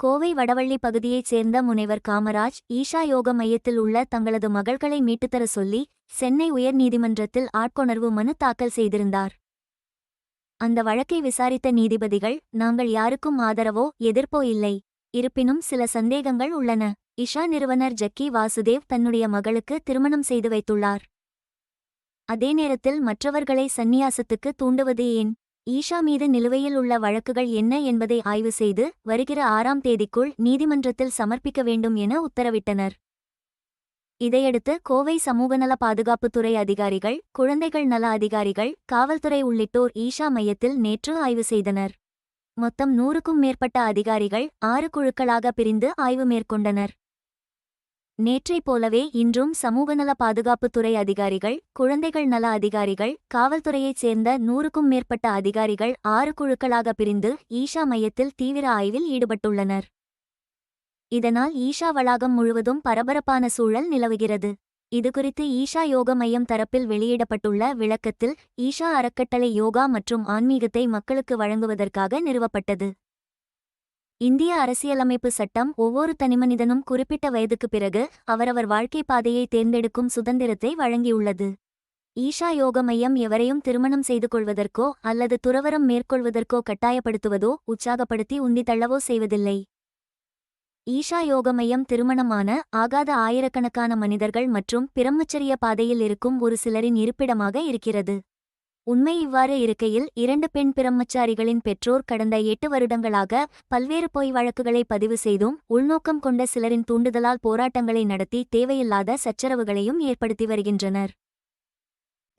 கோவை வடவள்ளி பகுதியைச் சேர்ந்த முனைவர் காமராஜ் ஈஷா யோக மையத்தில் உள்ள தங்களது மகள்களை மீட்டுத்தர சொல்லி சென்னை உயர்நீதிமன்றத்தில் ஆட்கொணர்வு மனு தாக்கல் செய்திருந்தார். அந்த வழக்கை விசாரித்த நீதிபதிகள் நாங்கள் யாருக்கும் ஆதரவோ எதிர்ப்போ இல்லை. இருப்பினும் சில சந்தேகங்கள் உள்ளன இஷா நிறுவனர் ஜக்கி வாசுதேவ் தன்னுடைய மகளுக்கு திருமணம் செய்து வைத்துள்ளார். அதே நேரத்தில் மற்றவர்களை சந்நியாசத்துக்கு தூண்டுவது ஏன்? ஈஷா மீது நிலுவையில் உள்ள வழக்குகள் என்ன என்பதை ஆய்வு செய்து வருகிற ஆறாம் தேதிக்குள் நீதிமன்றத்தில் சமர்ப்பிக்க வேண்டும் என உத்தரவிட்டனர். இதையடுத்து கோவை சமூகநல பாதுகாப்புத்துறை அதிகாரிகள் குழந்தைகள் நல அதிகாரிகள் காவல்துறை உள்ளிட்டோர் ஈஷா மையத்தில் நேற்று ஆய்வு செய்தனர். மொத்தம் நூறுக்கும் மேற்பட்ட அதிகாரிகள் ஆறு குழுக்களாக பிரிந்து ஆய்வு மேற்கொண்டனர். நேற்றைப் போலவே இன்றும் சமூகநல பாதுகாப்புத்துறை அதிகாரிகள் குழந்தைகள் நல அதிகாரிகள் காவல்துறையைச் சேர்ந்த நூறுக்கும் மேற்பட்ட அதிகாரிகள் ஆறு குழுக்களாக பிரிந்து ஈஷா மையத்தில் தீவிர ஆய்வில் ஈடுபட்டுள்ளனர். இதனால் ஈஷா வளாகம் முழுவதும் பரபரப்பான சூழல் நிலவுகிறது. இதுகுறித்து ஈஷா யோக மையம் தரப்பில் வெளியிடப்பட்டுள்ள விளக்கத்தில் ஈஷா அறக்கட்டளை யோகா மற்றும் ஆன்மீகத்தை மக்களுக்கு வழங்குவதற்காக நிறுவப்பட்டது. இந்திய அரசியலமைப்பு சட்டம் ஒவ்வொரு தனிமனிதனும் குறிப்பிட்ட வயதுக்கு பிறகு அவரவர் வாழ்க்கை பாதையை தேர்ந்தெடுக்கும் சுதந்திரத்தை வழங்கியுள்ளது. ஈஷா யோக மையம் எவரையும் திருமணம் செய்து கொள்வதற்கோ அல்லது துறவரம் மேற்கொள்வதற்கோ கட்டாயப்படுத்துவதோ உற்சாகப்படுத்தி உந்தித்தள்ளவோ செய்வதில்லை. ஈஷா யோக மையம் திருமணமான ஆகாத ஆயிரக்கணக்கான மனிதர்கள் மற்றும் பிரம்மச்சரிய பாதையில் இருக்கும் ஒரு சிலரின் இருப்பிடமாக இருக்கிறது. உண்மை இவ்வாறு இருக்கையில் இரண்டு பெண் பிரம்மச்சாரிகளின் பெற்றோர் கடந்த எட்டு வருடங்களாக பல்வேறு பொய் வழக்குகளை பதிவு செய்தும் உள்நோக்கம் கொண்ட சிலரின் தூண்டுதலால் போராட்டங்களை நடத்தி தேவையில்லாத சச்சரவுகளையும் ஏற்படுத்தி வருகின்றனர்.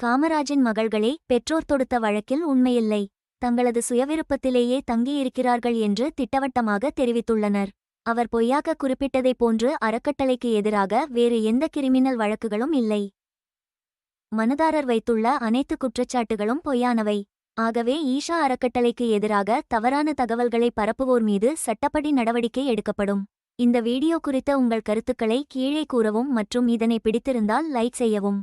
காமராஜின் மகள்களே பெற்றோர் தொடுத்த வழக்கில் உண்மையில்லை. தங்களது சுயவிருப்பத்திலேயே தங்கியிருக்கிறார்கள் என்று திட்டவட்டமாக தெரிவித்துள்ளனர். அவர் பொய்யாக குறிப்பிட்டதைப் போன்று அறக்கட்டளைக்கு எதிராக வேறு எந்த கிரிமினல் வழக்குகளும் இல்லை. மனுதாரர் வைத்துள்ள அனைத்து குற்றச்சாட்டுகளும் பொய்யானவை. ஆகவே ஈஷா அறக்கட்டளைக்கு எதிராக தவறான தகவல்களை பரப்புவோர் மீது சட்டப்படி நடவடிக்கை எடுக்கப்படும். இந்த வீடியோ குறித்த உங்கள் கருத்துக்களை கீழே கூறவும் மற்றும் இதனை பிடித்திருந்தால் லைக் செய்யவும்.